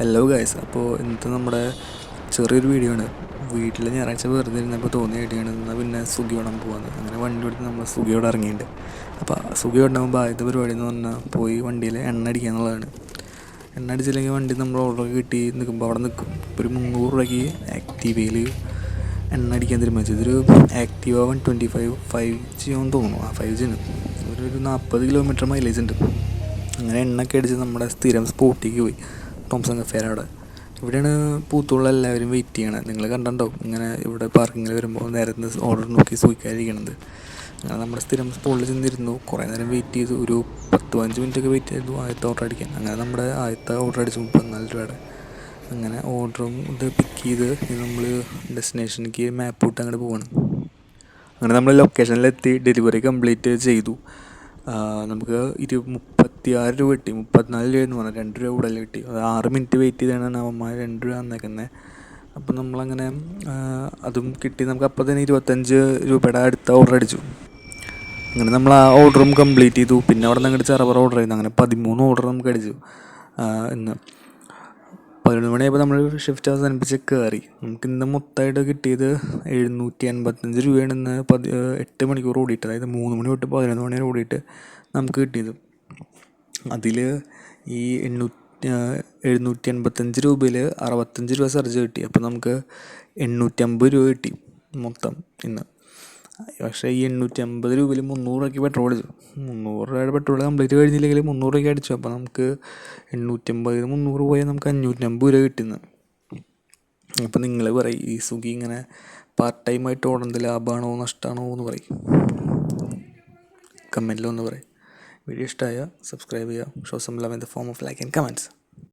Hello guys അപ്പോൾ ഇന്നത്തെ നമ്മുടെ ചെറിയൊരു വീഡിയോ ആണ്. വീട്ടിൽ ഞായറാഴ്ച വെറുതെ ഇരുന്നപ്പോൾ തോന്നിയ ഐഡിയാണ് എന്നാൽ പിന്നെ സുഖി ഓടാൻ പോകുന്നത് അങ്ങനെ വണ്ടി എടുത്ത് നമ്മൾ സുഖിയോട് ഇറങ്ങിയിട്ടുണ്ട്. അപ്പോൾ സുഖി ഓടുമ്പോൾ ആദ്യത്തെ പരിപാടി എന്ന് പറഞ്ഞാൽ പോയി വണ്ടിയിൽ എണ്ണ അടിക്കുക എന്നുള്ളതാണ്. എണ്ണ അടിച്ചില്ലെങ്കിൽ വണ്ടി നമ്മൾ ഓർഡർ കിട്ടി നിൽക്കുമ്പോൾ അവിടെ നിൽക്കും ഒരു മുന്നൂറ് രൂപയ്ക്ക് ആക്റ്റീവയിൽ എണ്ണ അടിക്കാൻ തീരുമാനിച്ചു. ഇതൊരു Activa one twenty five five G ആണെന്ന് തോന്നുന്നു. ആ ഫൈവ് ജിന് ഒരു നാൽപ്പത് കിലോമീറ്റർ മൈലേജ് ഉണ്ട്. അങ്ങനെ എണ്ണ ഒക്കെ അടിച്ച് നമ്മുടെ സ്ഥിരം സ്പോട്ടിലേക്ക് പോയി. ടോംസൺ കഫേര അവിടെ ഇവിടെയാണ് പൂത്തുള്ള എല്ലാവരും വെയിറ്റ് ചെയ്യണത് നിങ്ങൾ കണ്ടോ ഇങ്ങനെ ഇവിടെ പാർക്കിങ്ങിൽ വരുമ്പോൾ നേരത്തെ ഓർഡർ നോക്കി സൂക്ഷിക്കാതിരിക്കണത്. അങ്ങനെ നമ്മുടെ സ്ഥിരം സ്പോട്ടിൽ ചെന്നിരുന്നു. കുറേ നേരം വെയിറ്റ് ചെയ്തു. ഒരു പത്ത് പതിനഞ്ച് മിനിറ്റ് ഒക്കെ വെയിറ്റ് ചെയ്തു ആദ്യത്തെ ഓർഡർ അടിക്കാൻ. അങ്ങനെ നമ്മുടെ ആദ്യത്തെ ഓർഡർ അടിച്ചു. മുപ്പത്തിനാല് രൂപയുടെ. അങ്ങനെ ഓർഡറും ഇത് പിക്ക് ചെയ്ത് നമ്മൾ ഡെസ്റ്റിനേഷനിലേക്ക് മാപ്പ് ഇട്ട് അങ്ങോട്ട് പോവാണ്. അങ്ങനെ നമ്മൾ ലൊക്കേഷനിലെത്തി ഡെലിവറി കംപ്ലീറ്റ് ചെയ്തു. നമുക്ക് ഇരു മുപ്പത്തി ആറ് രൂപ കിട്ടി. മുപ്പത്തിനാല് രൂപ എന്ന് പറഞ്ഞാൽ രണ്ട് രൂപ കൂടുതൽ കിട്ടി. അത് ആറ് മിനിറ്റ് വെയിറ്റ് ചെയ്താണ് അവന്മാർ രണ്ട് രൂപ തന്നേക്കുന്നത് അപ്പം നമ്മളങ്ങനെ അതും കിട്ടി. നമുക്ക് അപ്പോൾ തന്നെ ഇരുപത്തഞ്ച് രൂപയുടെ അടുത്ത ഓർഡർ അടിച്ചു. അങ്ങനെ നമ്മൾ ആ ഓർഡറും കംപ്ലീറ്റ് ചെയ്തു. പിന്നെ അവിടെ നിന്ന് അങ്ങോട്ട് ചെറുപറ ഓർഡർ ചെയ്തു. അങ്ങനെ പതിമൂന്ന് ഓർഡർ നമുക്ക് അടിച്ചു. ഇന്ന് പതിനൊന്ന് മണിയായപ്പോൾ നമ്മൾ ഷിഫ്റ്റ് അവസാനിപ്പിച്ച് കയറി നമുക്ക് ഇന്ന് മൊത്തമായിട്ട് കിട്ടിയത് എഴുന്നൂറ്റി എൺപത്തഞ്ച് രൂപയാണ് ഇന്ന് പതി എട്ട് മണിക്കൂർ ഓടിയിട്ട്. അതായത് മൂന്ന് മണി തൊട്ട് പതിനൊന്ന് മണി വരെ ഓടിയിട്ട് നമുക്ക് കിട്ടിയത്. അതിൽ ഈ എണ്ണൂറ്റി എഴുന്നൂറ്റി എൺപത്തഞ്ച് രൂപയിൽ അറുപത്തഞ്ച് രൂപ സർജ് കിട്ടി. അപ്പോൾ നമുക്ക് എണ്ണൂറ്റമ്പത് രൂപ കിട്ടി മൊത്തം ഇന്ന്. പക്ഷേ ഈ എണ്ണൂറ്റി അമ്പത് രൂപയിൽ മുന്നൂറ് രൂപയ്ക്ക് പെട്രോൾ അടിച്ചു. മുന്നൂറ് രൂപയുടെ പെട്രോൾ കംപ്ലീറ്റ് കഴിഞ്ഞില്ലെങ്കിൽ മുന്നൂറ് രൂപയ്ക്ക് അടിച്ചു. അപ്പോൾ നമുക്ക് എണ്ണൂറ്റമ്പതിന് മുന്നൂറ് പോയാൽ നമുക്ക് അഞ്ഞൂറ്റമ്പത് രൂപ കിട്ടുന്നത് അപ്പോൾ നിങ്ങൾ പറയും ഈ സുഖി ഇങ്ങനെ പാർട്ട് ടൈമായിട്ട് ഓടുന്നത് ലാഭമാണോ നഷ്ടമാണോ എന്ന് പറയും. കമന്റിലൊന്ന് പറയും. വീഡിയോ ഇഷ്ടമായ സബ്സ്ക്രൈബ് ചെയ്യുക show some love in the form of like and comments